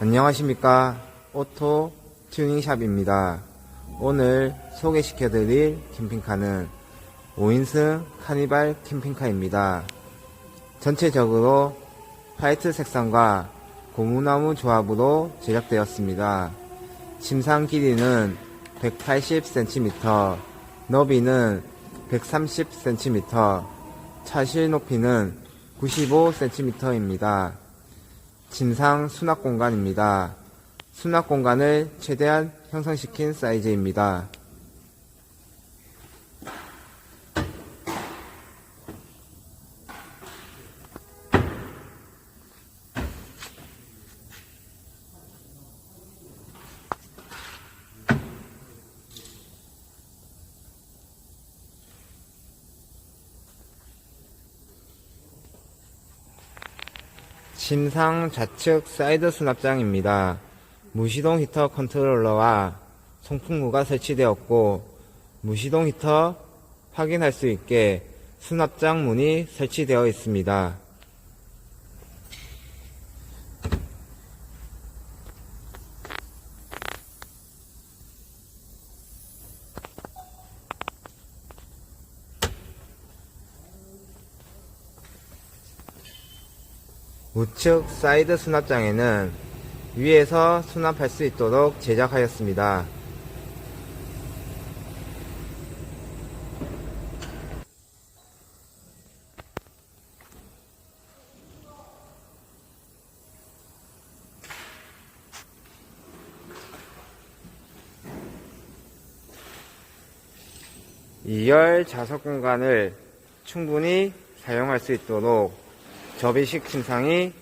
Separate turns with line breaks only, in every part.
안녕하십니까? 오토 튜닝샵입니다. 오늘 소개시켜드릴 캠핑카는 5인승 카니발 캠핑카입니다. 전체적으로 화이트 색상과 고무나무 조합으로 제작되었습니다. 침상 길이는 180cm 너비는 130cm 차실 높이는 95cm입니다 진상 수납 공간입니다. 수납 공간을 최대한 형성시킨 사이즈입니다. 침상 좌측 사이드 수납장입니다. 무시동 히터 컨트롤러와 송풍구가 설치되었고 무시동 히터 확인할 수 있게 수납장 문이 설치되어 있습니다. 우측 사이드 수납장에는 위에서 수납할 수 있도록 제작하였습니다. 이열 좌석 공간을 충분히 사용할 수 있도록 접이식 침상이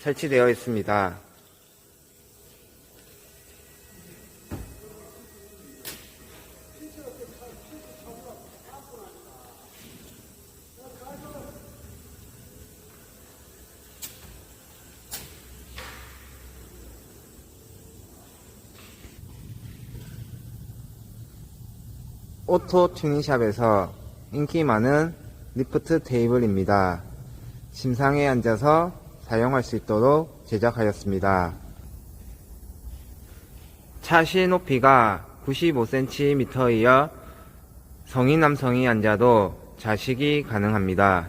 설치되어 있습니다. 오토 튜닝샵에서 인기 많은 리프트 테이블입니다. 침상에 앉아서 사용할 수 있도록 제작하였습니다. 차시 높이가 95cm이어 성인 남성이 앉아도 좌식이 가능합니다.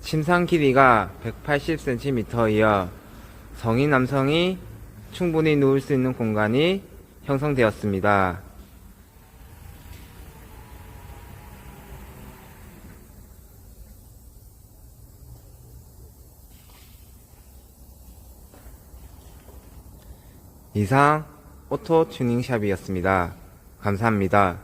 침상 길이가 180cm이어 성인 남성이 충분히 누울 수 있는 공간이 형성되었습니다. 이상 오토 튜닝샵이었습니다. 감사합니다.